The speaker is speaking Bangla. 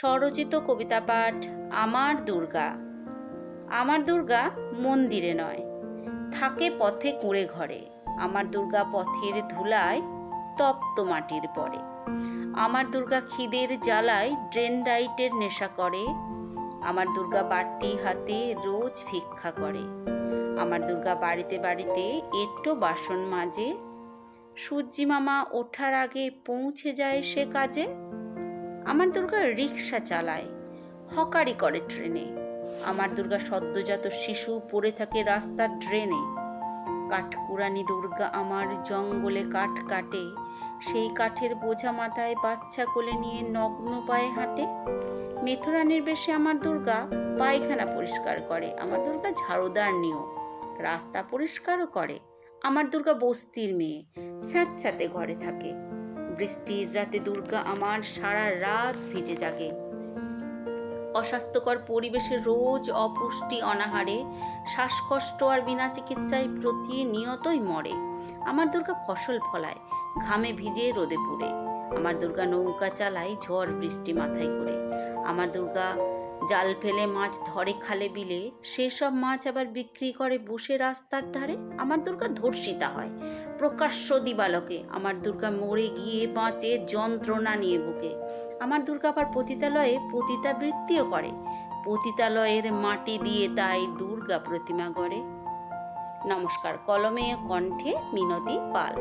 স্বরচিত কবিতা পাঠ আমার দুর্গা। আমার দুর্গা মন্দিরে নয়, থাকে পথে কুঁড়ে ঘরে। আমার দুর্গা পথের ধুলায় তপ্ত মাটির পরে। আমার দুর্গা খিদের জ্বালায় ড্রেন ডাইটের নেশা করে। আমার দুর্গা বাটি হাতে রোজ ভিক্ষা করে। আমার দুর্গা বাড়িতে বাড়িতে এঁটো বাসন মাজে। সূর্যি মামা ওঠার আগে পৌঁছে যায় সে কাজে। আমার দুর্গা রিক্সা চালায়, হকারি করে ট্রেনে। আমার দুর্গা সদ্যজাত শিশু পড়ে থাকে রাস্তার ড্রেনে। কাঠকুরানি দুর্গা আমার জঙ্গলে কাঠ কাটে, সেই কাঠের বোঝা মাথায় বাচ্চা কোলে নিয়ে নগ্ন পায়ে হাঁটে। মেথুরানির বেশে আমার দুর্গা পায়খানা পরিষ্কার করে, আমার দুর্গা ঝাড়ুদার নিয়েও রাস্তা পরিষ্কারও করে। আমার দুর্গা বস্তির মেয়ে, স্যাঁতস্যাঁতে ঘরে থাকে। বৃষ্টির রাতে দুর্গা আমার সারা রাত ভিজে জাগে। অস্বাস্থ্যকর পরিবেশে রোজ অপুষ্টি অনাহারে, শ্বাসকষ্ট আর বিনা চিকিৎসায় প্রতিনিয়তই মরে। আমার দুর্গা ফসল ফলায়, ঘামে ভিজে রোদে পুড়ে। আমার দুর্গা নৌকা চালায় ঝড় বৃষ্টি মাথায় করে। আমার দুর্গা জাল ফেলে মাছ ধরে খালে বিলে সেসব মাছ আবার বিক্রি করে বসে রাস্তার ধারে। আমার দুর্গা ধর্ষিতা হয়। প্রকাশ্য দিবালকে আমার দুর্গা মরে গিয়ে বাঁচে যন্ত্রণা নিয়ে বুকে। আমার দুর্গা আবার পতিতালয়ে পতিতাবৃত্তিও করে। পতিতালয়ের মাটি দিয়ে তাই দুর্গা প্রতিমা গড়ে। নমস্কার, কলমে কণ্ঠে মিনতি পাল।